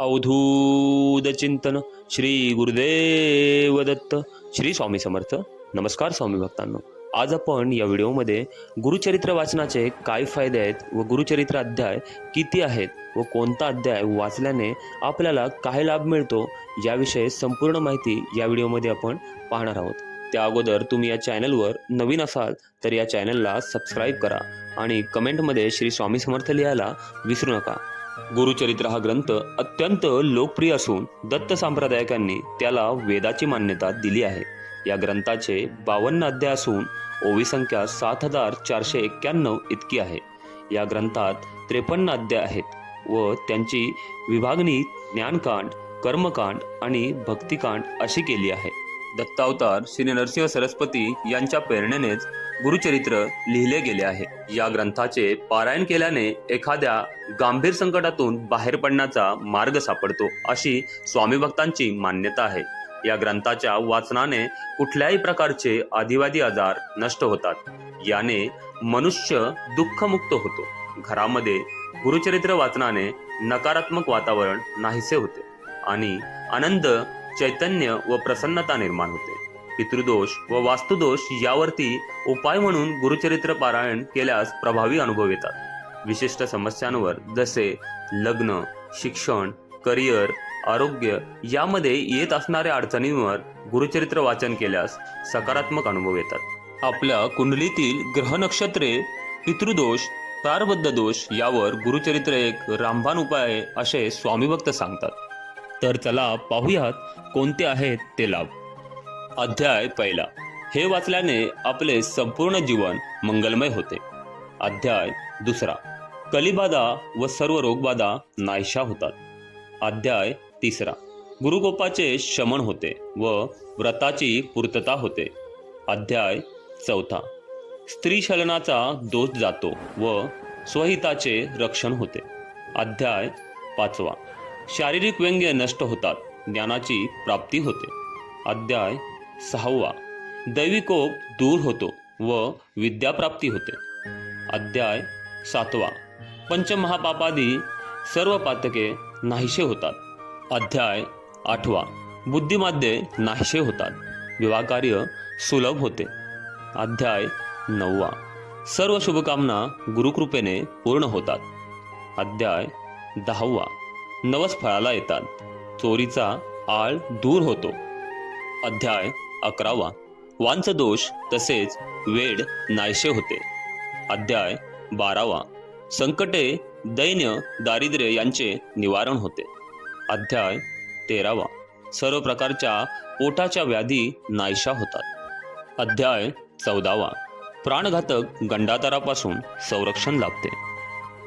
अवधूत चिंतन श्री गुरुदेव दत्त श्री स्वामी समर्थ. नमस्कार स्वामी भक्तांनो. आज आपण या व्हिडिओमध्ये गुरुचरित्र वाचनाचे काय फायदे आहेत व गुरुचरित्र अध्याय किती आहेत व कोणता अध्याय वाचल्याने आपल्याला काय लाभ मिळतो याविषयी संपूर्ण माहिती या व्हिडिओमध्ये आपण पाहणार आहोत. त्या अगोदर तुम्ही या चॅनलवर नवीन असाल तर या चॅनलला सबस्क्राईब करा आणि कमेंटमध्ये श्री स्वामी समर्थ लिहायला विसरू नका. गुरुचरित्र हा ग्रंथ अत्यंत लोकप्रिय असून दत्त सांप्रदायकांनी त्याला वेदाची मान्यता दिली आहे. या ग्रंथाचे बावन्न अध्याय असून ओवी संख्या सात हजार चारशे एक्क्याण्णव इतकी आहे. या ग्रंथात त्रेपन्न अध्याय आहेत व त्यांची विभागणी ज्ञानकांड कर्मकांड आणि भक्तिकांड अशी केली आहे. दत्तावतार श्री नरसिंह सरस्वती यांच्या प्रेरणेनेच गुरुचरित्र लिहिले गेले आहे. या ग्रंथाचे पारायण केल्याने एखाद्या गंभीर संकटातून बाहेर पडण्याचा मार्ग सापडतो अशी स्वामी भक्तांची मान्यता आहे. या ग्रंथाच्या वाचनाने कुठल्याही प्रकारचे आदिवादी आजार नष्ट होतात. याने मनुष्य दुःखमुक्त होतो. घरामध्ये गुरुचरित्र वाचनाने नकारात्मक वातावरण नाहीसे होते आणि आनंद चैतन्य व प्रसन्नता निर्माण होते. पितृदोष व वास्तुदोष यावरती उपाय म्हणून गुरुचरित्र पारायण केल्यास प्रभावी अनुभव येतात. विशिष्ट समस्यांवर जसे लग्न शिक्षण करिअर आरोग्य यामध्ये येत असणाऱ्या अडचणींवर गुरुचरित्र वाचन केल्यास सकारात्मक अनुभव येतात. आपल्या कुंडलीतील ग्रह नक्षत्रे पितृदोष प्रारबद्ध दोष यावर गुरुचरित्र एक रामबाण उपाय आहे असे स्वामीभक्त सांगतात. तर चला पाहूयात कोणते आहेत ते लाभ. अध्याय पहिला. हे वाचल्याने आपले संपूर्ण जीवन मंगलमय होते. अध्याय दुसरा. कलिबाधा व सर्व रोगबाधा नाहीशा होतात. अध्याय तिसरा. गुरुगोपाचे शमन होते व व्रताची पूर्तता होते. अध्याय चौथा. स्त्रीशलनाचा दोष जातो व स्वहिताचे रक्षण होते. अध्याय पाचवा. शारीरिक व्यंग्य नष्ट होतात. ज्ञानाची प्राप्ती होते. अध्याय सहावा. दैविकोप दूर होतो व विद्याप्राप्ती होते. अध्याय सातवा. पंचमहापापादी सर्व पातके नाहीसे होतात. अध्याय आठवा. बुद्धिमाद्ये नाहीसे होतात. विवाहकार्य सुलभ होते. अध्याय नववा. सर्व शुभकामना गुरुकृपेने पूर्ण होतात. अध्याय दहावा. नवस फळाला येतात. चोरीचा आळ दूर होतो. अध्याय अकरावा. वांचदोष तसेच वेड नाहीसे होते. अध्याय बारावा. संकटे दैन्य दारिद्र्य यांचे निवारण होते. अध्याय तेरावा. सर्व प्रकारच्या पोटाच्या व्याधी नाहीशा होतात. अध्याय चौदावा. प्राणघातक गंडातारापासून संरक्षण लाभते.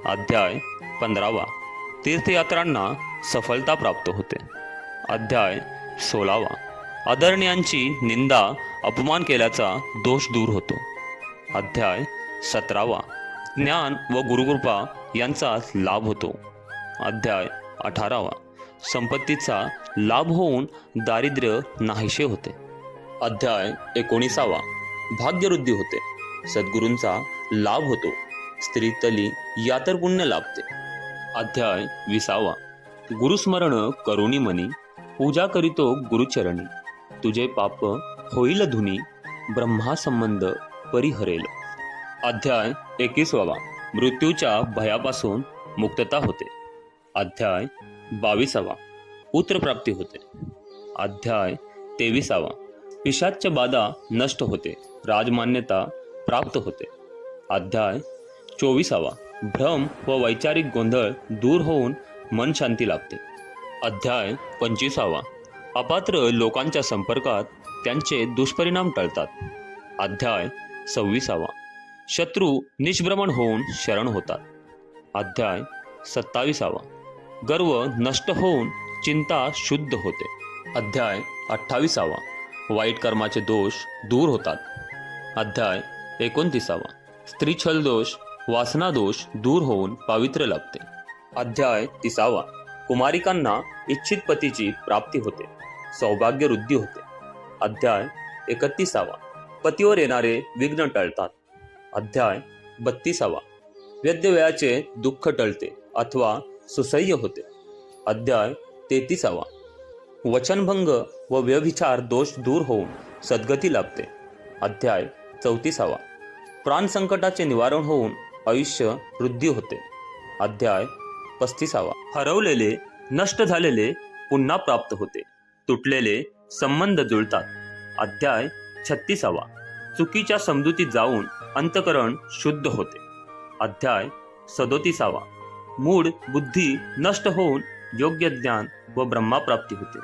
अध्याय पंधरावा. तीर्थयात्रांना सफलता प्राप्त होते. अध्याय सोळावा. आदरणीयांची निंदा अपमान केल्याचा दोष दूर होतो. अध्याय सतरावा. ज्ञान व गुरुकृपा यांचा लाभ होतो. अध्याय अठारावा. संपत्तीचा लाभ होऊन दारिद्र्य नाहीसे होते. अध्याय एकोणीसावा. भाग्यवृद्धी होते. सद्गुरूंचा लाभ होतो. स्त्री तली यातर पुण्य लाभते. अध्याय विसावा. गुरुस्मरण करुणी मनी पूजा करीतो गुरुचरणी. तुझे पाप होईल धुनी ब्रह्मासंबंध परिहरेल. अध्याय एकविसावा. मृत्यूच्या भयापासून मुक्तता होते. अध्याय बावीसावा. पुत्रप्राप्ती होते. अध्याय तेविसावा. पिशाच्य बाधा नष्ट होते. राजमान्यता प्राप्त होते. अध्याय चोवीसावा. भ्रम व वैचारिक गोंधळ दूर होऊन मन शांती लाभते. अध्याय पंचवीसावा. अपात्र लोकांच्या संपर्कात त्यांचे दुष्परिणाम टळतात. अध्याय सव्वीसावा. शत्रू निष्भ्रमण होऊन शरण होतात. अध्याय सत्तावीसावा. गर्व नष्ट होऊन चिंता शुद्ध होते. अध्याय अठ्ठावीसावा. वाईट कर्माचे दोष दूर होतात. अध्याय एकोणतीसावा. स्त्रीछल दोष वासना दोष दूर होऊन पावित्र्य लाभते. अध्याय तिसावा. कुमारिकांना इच्छित पतीची प्राप्ती होते. सौभाग्य वृद्धी होते. अध्याय एकतीसावा. पतीवर येणारे विघ्न टळतात. अध्याय बत्तीसावा. वैद्यवयाचे दुःख टळते अथवा सुसह्य होते. अध्याय तेहतीसावा. वचनभंग व व्यभिचार दोष दूर होऊन सद्गती लाभते. अध्याय चौतीसावा. प्राणसंकटाचे निवारण होऊन आयुष्य वृद्धी होते. अध्याय पस्तीसावा. हरवलेले नष्ट झालेले पुन्हा प्राप्त होते. तुटलेले संबंध जुळतात. अध्याय छत्तीसावा. चुकीच्या समजुतीत जाऊन अंतकरण शुद्ध होते. अध्याय सदोतीसावा. मूळ बुद्धी नष्ट होऊन योग्य ज्ञान व ब्रह्माप्राप्ती होते.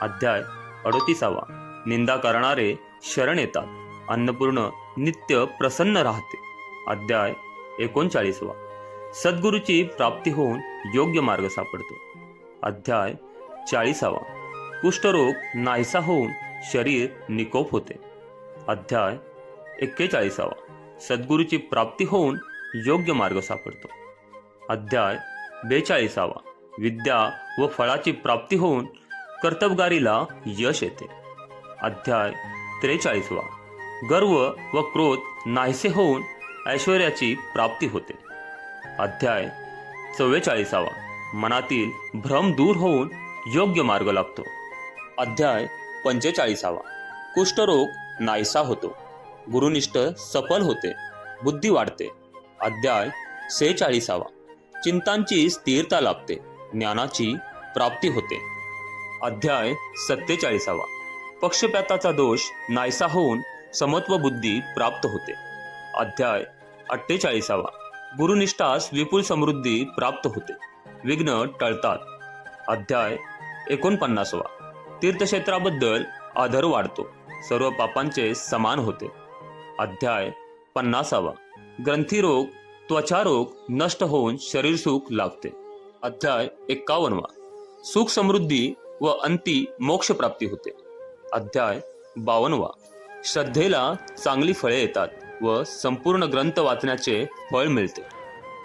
अध्याय अडोतीसावा. निंदा करणारे शरण येतात. अन्नपूर्ण नित्य प्रसन्न राहते. अध्याय एकोणचाळीसवा. सद्गुरूची प्राप्ती होऊन योग्य मार्ग सापडतो. अध्याय चाळीसावा. कुष्ठरोग नाहीसा होऊन शरीर निकोप होते. अध्याय एक्केचाळीसावा. सद्गुरूची प्राप्ती होऊन योग्य मार्ग सापडतो. अध्याय बेचाळीसावा. विद्या व फळाची प्राप्ती होऊन कर्तबगारीला यश येते. अध्याय त्रेचाळीसवा. गर्व व क्रोध नाहीसे होऊन ऐश्वर्याची प्राप्ती होते. अध्याय चव्वेचाळीसावा. मनातील भ्रम दूर होऊन योग्य मार्ग लागतो अध्याय पंचेचाळीसावा. कुष्ठरोग नाहीसा होतो. गुरुनिष्ठ सफल होते. बुद्धी वाढते. अध्याय सेहेचाळीसावा. चिंतांची स्थिरता लाभते. ज्ञानाची प्राप्ती होते. अध्याय सत्तेचाळीसावा. पक्षपाताचा दोष नाहीसा होऊन समत्व बुद्धी प्राप्त होते. अध्याय अठ्ठेचाळीसावा. गुरुनिष्ठास विपुल समृद्धी प्राप्त होते. विघ्न टळतात. अध्याय एकोणपन्नासवा. तीर्थक्षेत्राबद्दल आदर वाढतो. सर्व पापांचे समान होते. अध्याय पन्नासावा. ग्रंथीरोग त्वचारोग नष्ट होऊन शरीर सुख लागते अध्याय एक्कावनवा सुख समृद्धी व अंती मोक्ष प्राप्ती होते. अध्याय बावनवा श्रद्धेला चांगली फळे येतात. व संपूर्ण ग्रंथ वाचण्याचे फळ मिळते.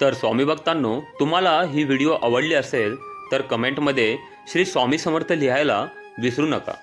तर स्वामी भक्तांनो तुम्हाला ही व्हिडिओ आवडली असेल तर कमेंटमध्ये श्री स्वामी समर्थ लिहायला विसरू नका.